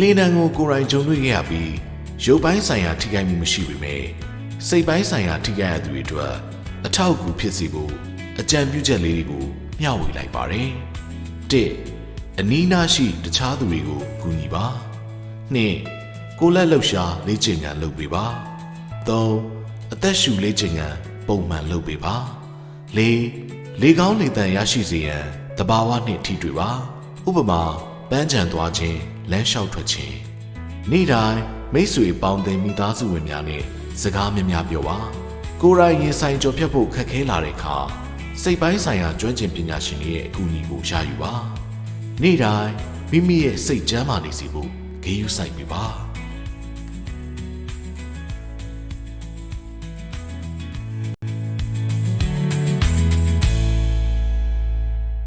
လေတံကိုကိုယ်တိုင်ကြုံတွေ့ခဲ့ရပြီးရုပ်ပိုင်းဆိုင်ရာထိခိုက်မှုမရှိပေမဲ့စိတ်ပိုင်းဆိုင်ရာထိခိုက်ရသူတွေအတွက်အထောက်အကူဖြစ်စေဖို့အကြံပြုချက်လေးတွေကိုမျှဝေလိုက်ပါတယ်။၁အနီးနားရှိတခြားသူတွေကိုကူညီပါ။၂ကိုယ်လက်လှုပ်ရှားလေ့ကျင့်ခန်းလုပ်ပေးပါ။၃အသက်ရှူလေ့ကျင့်ခန်းပုံမှန်လုပ်ပေးပါ။၄လေကောင်းလေတန်ရရှိစေရန်တဘာဝနှင့်ထိတွေ့ပါ။ဥပမာ ပန်းချံသွားခြင်းလမ်းလျှောက်ထွက်ခြင်းနေ့တိုင်းမိတ်ဆွေပေါင်းတင်မိသားစုဝင်များနဲ့စကားများများပြောပါကိုယ်တိုင်ရင်ဆိုင်ကြော်ဖြတ်ဖို့ခက်ခဲလာတဲ့အခါစိတ်ပိုင်းဆိုင်ရာကျွမ်းကျင်ပညာရှင်တွေရဲ့အကူအညီကိုရယူပါနေ့တိုင်းမိမိရဲ့စိတ်ကျမ်းမာနေစေဖို့ဂရုစိုက်ပေးပါ